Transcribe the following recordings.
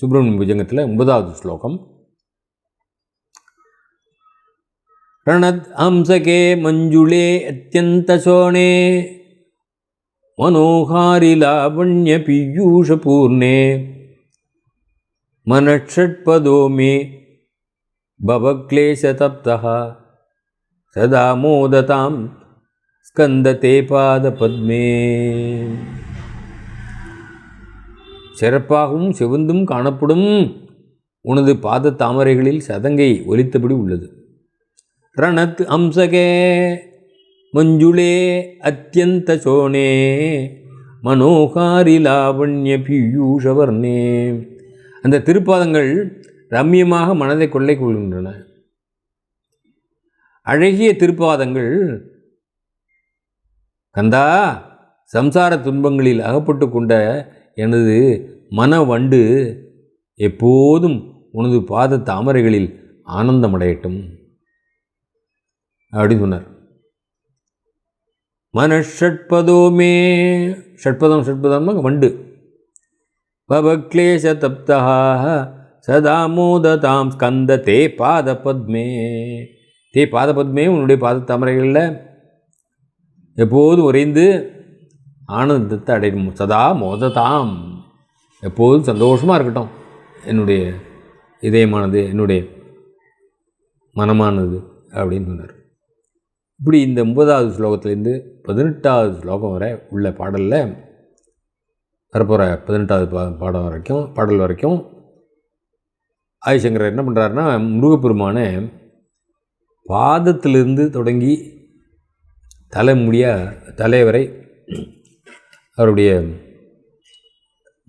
சுப்பிரமணியம் புஜங்கத்தில் ஒன்பதாவது ஸ்லோகம். பிரணத் அம்சகே மஞ்சுளே அத்தியந்த சோனே மனோகாரி லாவண்ய பீயூஷபூர்ணே மனஷட்பதோ மே பவக்லேசதப்தா சதா மோததாம் ஸ்கந்ததே பாதபத்மே. சிறப்பாகவும் செவந்தும் காணப்படும் உனது பாத தாமரைகளில் சதங்கை ஒலித்தபடி உள்ளது. ரணத் அம்சகே மஞ்சுளே அத்தியந்த சோனே மனோகாரி லாவண்ய பியூஷவர்ணே. அந்த திருப்பாதங்கள் ரம்யமாக மனதை கொள்ளை கொள்கின்றன. அழகிய திருப்பாதங்கள் கந்தா சம்சார துன்பங்களில் அகப்பட்டு கொண்ட எனது மன வண்டு எப்போதும் உனது பாத தாமரைகளில் ஆனந்தமடையட்டும். அப்படின்னு சொன்னார். மனஷட்பதோமே ஷட்பதம் ஷட்பதம்னா வண்டு. பவக்லேஷ தப்தா சதாமோததாம் ஸ்கந்த தே பாத பத்மே தே பாத பத்மே உன்னுடைய பாத தாமரைகளில் எப்போதும் உறைந்து ஆனந்தத்தை அடையும் சதா மோததாம். எப்போதும் சந்தோஷமாக இருக்கட்டும். என்னுடைய இதயமானது என்னுடைய மனமானது அப்படின்னு சொன்னார். இப்படி இந்த ஒன்பதாவது ஸ்லோகத்திலேருந்து பதினெட்டாவது ஸ்லோகம் வரை உள்ள பாடலில் வரப்போகிற பதினெட்டாவது பா பாடம் வரைக்கும் பாடல் வரைக்கும் ஆதிசங்கரர் என்ன பண்ணுறாருன்னா முருகப்பெருமான பாதத்திலிருந்து தொடங்கி தலை முடிய தலை வரை அவருடைய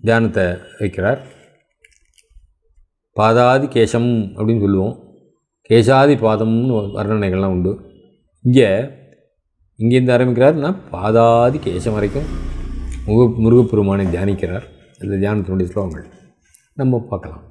தியானத்தை வைக்கிறார். பாதாதி கேசம் அப்படின்னு சொல்லுவோம். கேசாதி பாதம்னு வர்ணனைகள்லாம் உண்டு. இங்கே இங்கேருந்து ஆரம்பிக்கிறார்னா பாதாதி கேசம் வரைக்கும் முக முருகப்பெருமானை தியானிக்கிறார். அந்த தியானத்தினுடைய ஸ்லோகங்கள். நம்ம பார்க்கலாம்.